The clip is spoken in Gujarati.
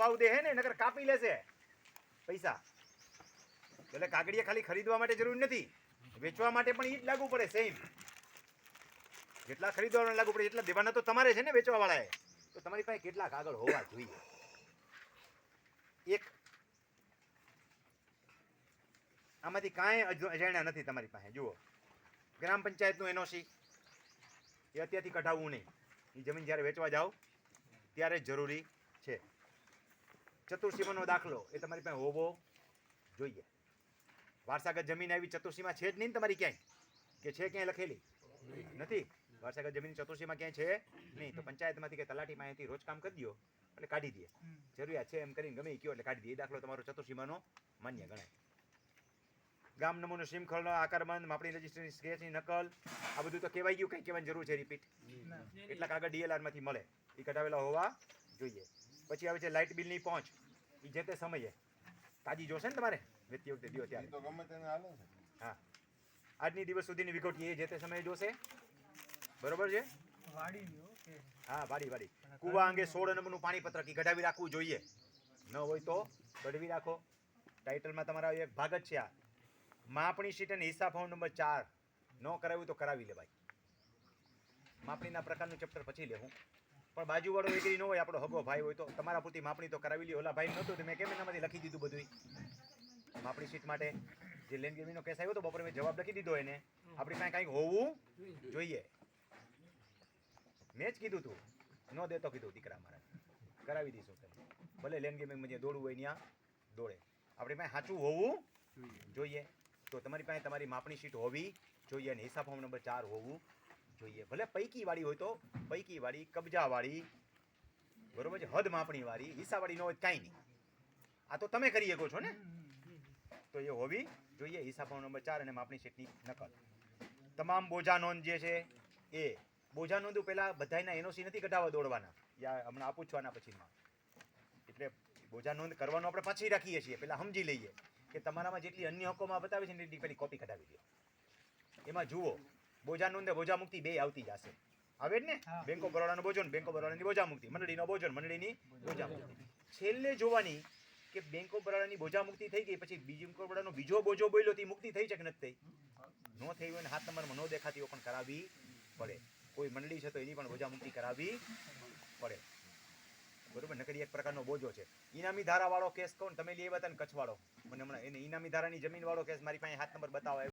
ભાવ દે હે ને, નકર કાપી લેશે. પૈસા. એટલે કાગડિયા ખાલી ખરીદવા માટે જરૂર નથી. વેચવા માટે પણ એ જ લાગુ પડે સેમ જેટલા ખરીદવાના લાગુ પડે, એટલા દેવાના તો તમારે છે ને વેચવાવાળાએ. તો તમારી પાસે કેટલા કાગળ હોવા જોઈએ? એક. આમાંથી કાંઈ અજાણ્યા નથી તમારી પાસે, જુઓ. ગ્રામ પંચાયતનું એનઓસી. એ અત્યારથી કઢાવવું નહીં. એ જમીન જ્યારે વેચવા જાઓ, ત્યારે જરૂરી છે. ચતુર્સીમાનો દાખલો એ તમારી પાસે હોવો જોઈએ. વારસાગત જમીન આવી ચતુર્સીમાં છે જ નહીં ને તમારી ક્યાંય? કે છે ક્યાંય લખેલી? નથી. વારસાગત જમીન ચતુર્સીમાં ક્યાંય છે નહીં. તો પંચાયતમાંથી કે તલાટી પાસેથી રોજ કામ કરી દો એટલે કાઢી દે. જરૂરિયાત છે એમ કરીને ગમે કયો એટલે કાઢી દે. એ દાખલો તમારો ચતુર્સીમાનો માન્ય ગણાય. ગામ નમૂનો શૃંખલનો આકારબંધ માપણી રજિસ્ટરની સ્કેચની નકલ આ બધું તો કહેવાય ગયું. કંઈ કહેવાની જરૂર છે રિપીટ. એટલા કાગળ ડીએલઆરમાંથી માંથી મળે. એ કઢાવેલા હોવા જોઈએ. પછી આવે છે લાઇટ બિલની પહોંચ. એ જે તે સમયે. તાજી જોશે ને તમારે? વેચતી વખતે દિવસ ત્યારે તો ગમે તેને હાલે છે. હા. આજની દિવસ સુધીની વિગોટી એ જે તે સમયે જોશે. બરોબર છે? વાડી લ્યો હા વાડી વાડી. કુવા અંગે સોળ નંબરનું પાણી પત્રક ઈ કઢાવી રાખવું જોઈએ. ન હોય તો કઢવી રાખો. ટાઇટલમાં તમારા એક ભાગ જ છે આ. માપણી શીટ અને હિસાબ ફોર્મ નંબર ચાર. ન કરાવ્યું તો કરાવી લેવાય. માપણીના પ્રકારનું ચેપ્ટર પછી લેવું. પણ બાજુવાળો એગ્રી ન હોય, આપણો હગો ભાઈ હોય તો. તમારા પૂરતી માપણી તો કરાવી લ્યો. ઓલા ભાઈ નહોતું મેં કેમ એનામાંથી લખી દીધું બધું માપણી સીટ માટે જે લેન કેસ આવ્યો તો બપોરે મેં જવાબ લખી દીધો એને. આપણી પાસે કાંઈક હોવું જોઈએ. મેં જ કીધું તું. ન દેતો કીધું દીકરા મારા. કરાવી દઈશું તમે ભલે લેન ગેમિંગ જે દોડવું હોય ત્યાં દોડે. આપણી પાસે સાચું હોવું જોઈએ. તો તમારી પાસે તમારી માપણી શીટ હોવી જોઈએ અને હિસાબ ફોર્મ નંબર ચાર હોવું જોઈએ. ભલે પૈકી વાળી હોય તો, પૈકી વાળી, કબજા વાળી, બરોબર છે, હદ માપણી વાળી હિસ્સાવાળી ન હોય કાંઈ નહીં. આ તો તમે કરી શકો છો ને? તો એ હોવી જોઈએ હિસાબ ફોર્મ નંબર ચાર અને માપણી શીટની નકલ. તમામ બોજા નોંધ જે છે એ. બોજા નોંધું પહેલા બધાયના એનઓસી નથી કઢાવવા દોડવાના. યા હમણાં આના પછીમાં. એટલે બોજા નોંધ કરવાનું આપણે પછી રાખીએ છીએ. પહેલાં સમજી લઈએ કે તમારામાં જેટલી અન્ય હકોમાં બતાવે છે ને એટલી કોપી કઢાવી દો એમાં જુઓ. બોજા ને બોજા મુક્તિ બે આવતી જશે. આવે જ ને. બેંક ઓફ બરોડાનો બોજો ને બેંક ઓફ બરોડાની બોજા મુક્તિ મંડળીનો બોજો ને મંડળીની બોજા મુક્તિ છેલ્લે જોવાની કે બેંક ઓફ બરોડાની બોજા મુક્તિ થઈ ગઈ પછી બીજી બેંક ઓફ બરોડાનો બીજો બોજો બોલ્યો તે મુક્તિ થઈ છે કે નથી થઈ? ન થઈ હોય ને હાથ નંબરમાં ન દેખાતી હોય પણ કરાવવી પડે. કોઈ મંડળી છે તો એની પણ બોજા મુક્તિ કરાવી પડે. બરોબર? નકરી એક પ્રકારનો બોજો છે. ઇનામી ધારાવાળો કેસ કોણ તમે લઈ આવ્યા હતા ને કચ્છવાળો. મને હમણાં એને ઇનામી ધારાની જમીન વાળો કેસ મારી પાસે હાથ નંબર બતાવો.